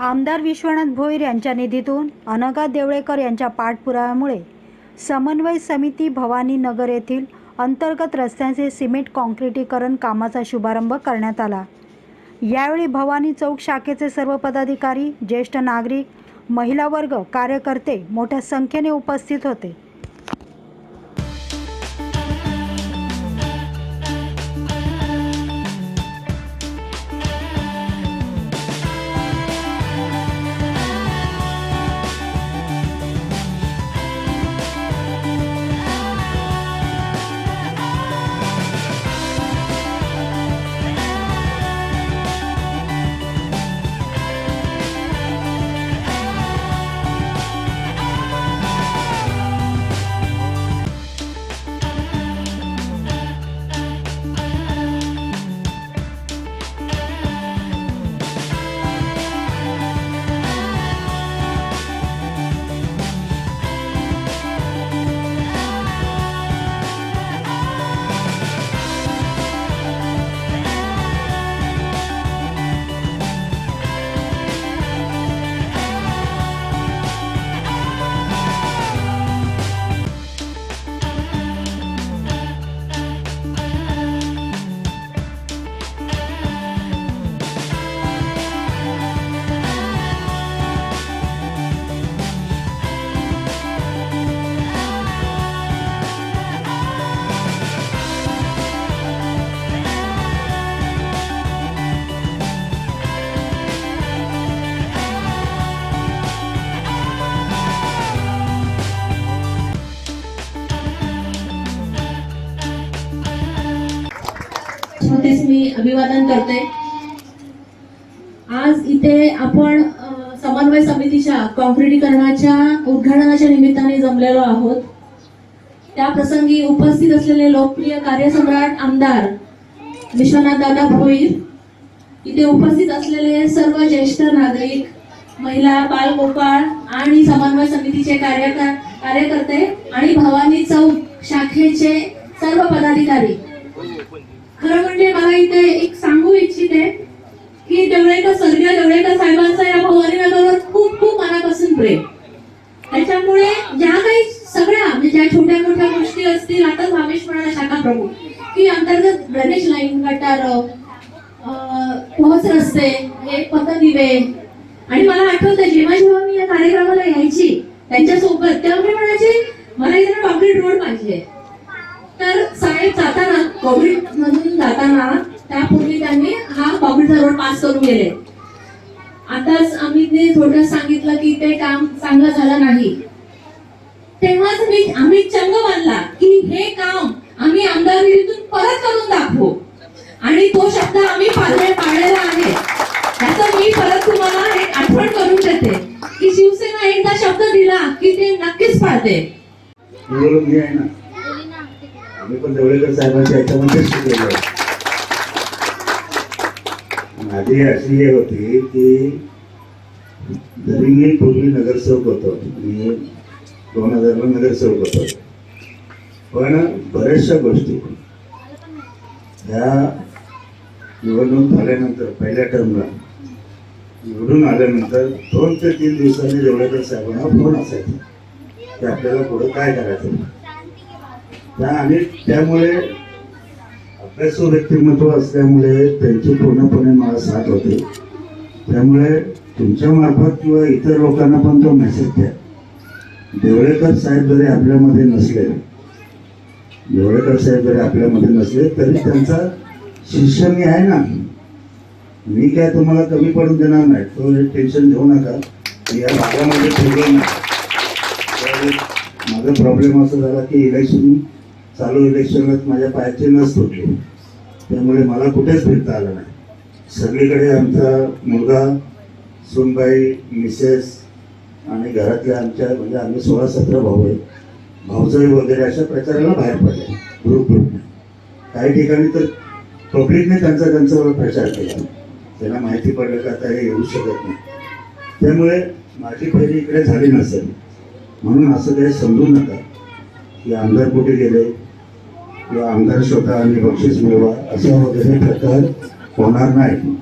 आमदार विश्वनाथ भोईर यांच्या निधीतून अनगा देवळेकर यांच्या पाठपुराव्यामुळे समन्वय समिती भवानी नगर येथील अंतर्गत रस्त्यांचे सिमेंट काँक्रिटीकरण कामाचा शुभारंभ करण्यात आला. यावेळी भवानी चौक शाखेचे सर्व पदाधिकारी ज्येष्ठ नागरिक महिला वर्ग कार्यकर्ते मोठ्या संख्येने उपस्थित होते. अभिवादन करते. आज इथे आपण समन्वय समितीच्या कॉन्क्रिटीकरणाच्या उद्घाटनाच्या निमित्ताने जमलेलो आहोत. त्या प्रसंगी उपस्थित असलेले लोकप्रिय कार्यसम्राट आमदार विश्वनाथ दादा भोईर इथे उपस्थित असलेले सर्व ज्येष्ठ नागरिक महिला बालगोपाळ आणि समन्वय समितीचे कार्यकर्ते आणि भवानी चौक शाखेचे सर्व पदाधिकारी खरं म्हणजे मला इथे एक सांगू इच्छिते की देवळेकर स्वर्गीय देवळेकर साहेबांचा या भवानी नगरवर खूप खूप मनापासून प्रेम. त्याच्यामुळे ज्या काही सगळ्या म्हणजे ज्या छोट्या मोठ्या गोष्टी असतील आता भावेश म्हणाला शाखा प्रमुख की अंतर्गत गणेश लाईन गटार पोहोच रस्ते हे पथदिवे आणि मला आठवतं जेव्हा जेव्हा मी या कार्यक्रमाला यायची त्यांच्यासोबत तेव्हा मी म्हणायचे मला इथे कॉन्क्रीट रोड पाहिजे. तर साहेब जाताना कोविड मधून जाताना त्यापूर्वी त्यांनी हा कॉम्प्युटर रोड पास करून गेले. आताच आम्ही ते थोडं सांगितलं की ते काम चांगलं झालं नाही. तेव्हाच मी आम्ही चंग बांधला की हे काम आम्ही आमदारगिरीतून परत करून दाखवू. आणि तो शब्द आम्ही पाळले पाळलेला आहे. त्याचं मी परत तुम्हाला एक आठवण करून देते की शिवसेना एकदा शब्द दिला की ते नक्कीच पाळते ना. आम्ही पण देवळेकर साहेबांच्या याच्यामध्ये शिकलेलो माझी अशी हे होती की जरी मी पूर्वी नगरसेवक होतो मी दोन हजारला नगरसेवक होतो पण बऱ्याचशा गोष्टी ह्या निवडणूक झाल्यानंतर पहिल्या टर्मला निवडून आल्यानंतर दोन ते तीन दिवसांनी देवळेकर साहेबांना फोन असायचा की आपल्याला पुढं काय करायचं? त्या आणि त्यामुळे अभ्यासू व्यक्तिमत्व असल्यामुळे त्यांची पूर्णपणे मला साथ होते. त्यामुळे तुमच्या मार्फत किंवा इतर लोकांना पण तो मेसेज द्या. देवळेकर साहेब जरी आपल्यामध्ये नसले देवळेकर साहेब जरी आपल्यामध्ये नसले तरी त्यांचा शिष्य मी आहे ना. मी काय तुम्हाला कमी पडून देणार नाही तो टेन्शन घेऊ नका. या भागामध्ये ठेवलं नाही. माझा प्रॉब्लेम असा झाला की इलेक्शन चालू इलेक्शनच माझ्या पायाची नस तुटली त्यामुळे मला कुठेच फिरता आलं नाही. सगळीकडे आमचा मुलगा सुनबाई मिसेस आणि घरातल्या आमच्या म्हणजे आम्ही सोळा सतरा भाऊ आहे. भाऊजाई वगैरे अशा प्रचाराला बाहेर पडले. ग्रुप ग्रुपने काही ठिकाणी तर पब्लिकने त्यांचा त्यांचा प्रचार केला. त्यांना माहिती पडलं का आता हे येऊ शकत नाही. त्यामुळे माझी पहिली इकडे झाली नसेल. म्हणून असं काही समजू नका. की आमदार कुठे गेले? किंवा आमदार स्वतः आणि बक्षीस मिळवा असा वगैरे प्रकार होणार नाही.